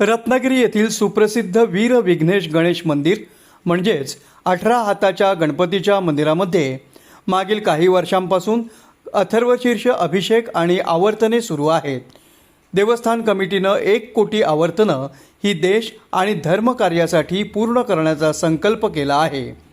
रत्नागिरी येथील सुप्रसिद्ध वीर विघ्नेश गणेश मंदिर म्हणजेच अठरा हाताच्या गणपतीच्या मंदिरामध्ये मागील काही वर्षांपासून अथर्वशीर्ष अभिषेक आणि आवर्तने सुरू आहेत. देवस्थान कमिटीनं एक कोटी आवर्तनं ही देश आणि धर्मकार्यासाठी पूर्ण करण्याचा संकल्प केला आहे.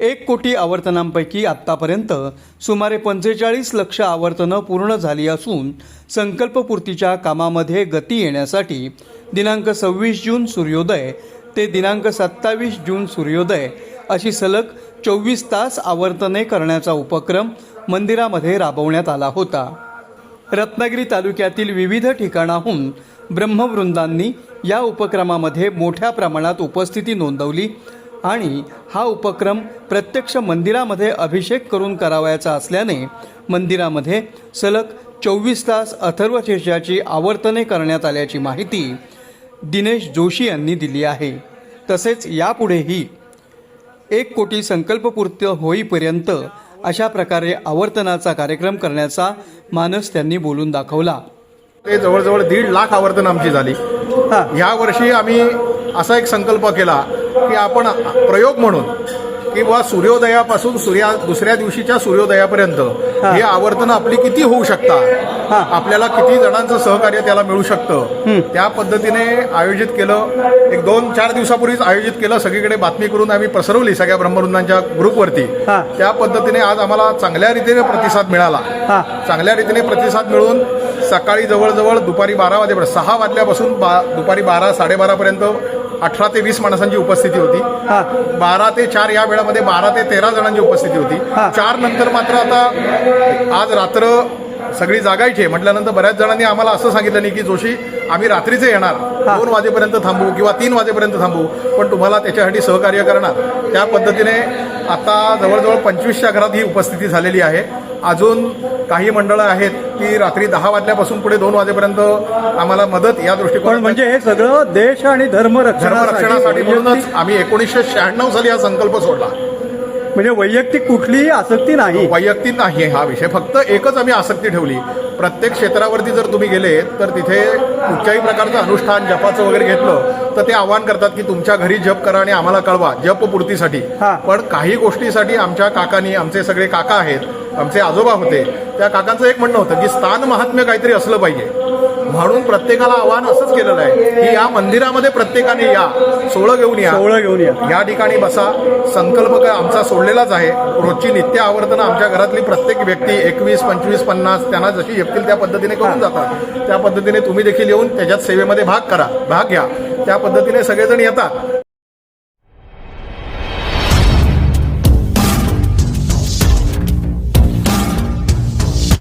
एक कोटी आवर्तनांपैकी आत्तापर्यंत सुमारे पंचेचाळीस लक्ष आवर्तनं पूर्ण झाली असून संकल्पपूर्तीच्या कामामध्ये गती येण्यासाठी दिनांक सव्वीस जून सूर्योदय ते दिनांक सत्तावीस जून सूर्योदय अशी सलग चोवीस तास आवर्तने करण्याचा उपक्रम मंदिरामध्ये राबवण्यात आला होता. रत्नागिरी तालुक्यातील विविध ठिकाणाहून ब्रह्मवृंदांनी या उपक्रमामध्ये मोठ्या प्रमाणात उपस्थिती नोंदवली आणि हा उपक्रम प्रत्यक्ष मंदिरामध्ये अभिषेक करून करावयाचा असल्याने मंदिरामध्ये सलग चोवीस तास अथर्वशीर्षाची आवर्तने करण्यात आल्याची माहिती दिनेश जोशी यांनी दिली आहे. तसेच यापुढेही एक कोटी संकल्पपूर्ती होईपर्यंत अशा प्रकारे आवर्तनाचा कार्यक्रम करण्याचा मानस त्यांनी बोलून दाखवला. ते जवळजवळ दीड लाख आवर्तन आमची झाली. हा. या वर्षी आम्ही असा एक संकल्प केला की आपण प्रयोग म्हणून किंवा सूर्योदयापासून सूर्या दुसऱ्या दिवशीच्या सूर्योदयापर्यंत हा. आवर्तनं आपली किती होऊ हा. शकतात आपल्याला किती जणांचं सहकार्य त्याला मिळू शकतं त्या पद्धतीने आयोजित केलं एक दोन चार दिवसापूर्वीच आयोजित केलं सगळीकडे बातमी करून आम्ही पसरवली सगळ्या ब्रह्मवृंदांच्या ग्रुपवरती. त्या पद्धतीने आज आम्हाला चांगल्या रीतीने प्रतिसाद मिळाला. चांगल्या रीतीने प्रतिसाद मिळून सकाळी जवळजवळ दुपारी बारा वाजेपर्यंत सहा वाजल्यापासून बा दुपारी बारा साडेबारापर्यंत अठरा ते वीस माणसांची उपस्थिती होती. बारा ते चार या वेळामध्ये बारा ते तेरा जणांची उपस्थिती होती. चार नंतर मात्र आता आज रात्र सगळी जागायची आहे. म्हटल्यानंतर बऱ्याच जणांनी आम्हाला असं सांगितलं नाही की जोशी आम्ही रात्रीचे येणार. दोन वाजेपर्यंत थांबू किंवा तीन वाजेपर्यंत थांबू पण तुम्हाला त्याच्यासाठी सहकार्य करणार. त्या पद्धतीने आता जवळजवळ पंचवीसच्या घरात ही उपस्थिती झालेली आहे. अजून काही मंडळं आहेत की रात्री दहा वाजल्यापासून पुढे दोन वाजेपर्यंत आम्हाला मदत या दृष्टिकोन म्हणजे हे सगळं देश आणि धर्मरक्षणासाठी धर्मरक्षणासाठी म्हणूनच आम्ही एकोणीसशे शहाण्णव साली हा संकल्प सोडला. म्हणजे वैयक्तिक कुठलीही आसक्ती नाही. वैयक्तिक नाही हा विषय. फक्त एकच आम्ही आसक्ती ठेवली. प्रत्येक क्षेत्रावरती जर तुम्ही गेले तर तिथे कुठच्याही प्रकारचं अनुष्ठान जपाचं वगैरे घेतलं तर ते आवाहन करतात की तुमच्या घरी जप करा आणि आम्हाला कळवा जप पूर्तीसाठी. पण काही गोष्टीसाठी आमच्या काकांनी आमचे सगळे काका आहेत आमचे आजोबा होते त्या काकांचं एक म्हणणं होतं की स्थान महात्म्य काहीतरी असलं पाहिजे म्हणून प्रत्येकाला आव्हान असंच केलेलं आहे की या मंदिरामध्ये प्रत्येकाने या. सोळं घेऊन या. सोहळं घेऊन या. या ठिकाणी बसा. संकल्प काय आमचा सोडलेलाच आहे. रोजची नित्य आवर्तनं आमच्या घरातली प्रत्येक व्यक्ती एकवीस पंचवीस पन्नास त्यांना जशी येतील त्या पद्धतीने करून जातात. त्या पद्धतीने तुम्ही देखील येऊन त्याच्यात सेवेमध्ये भाग करा. भाग घ्या. त्या पद्धतीने सगळेजण येतात.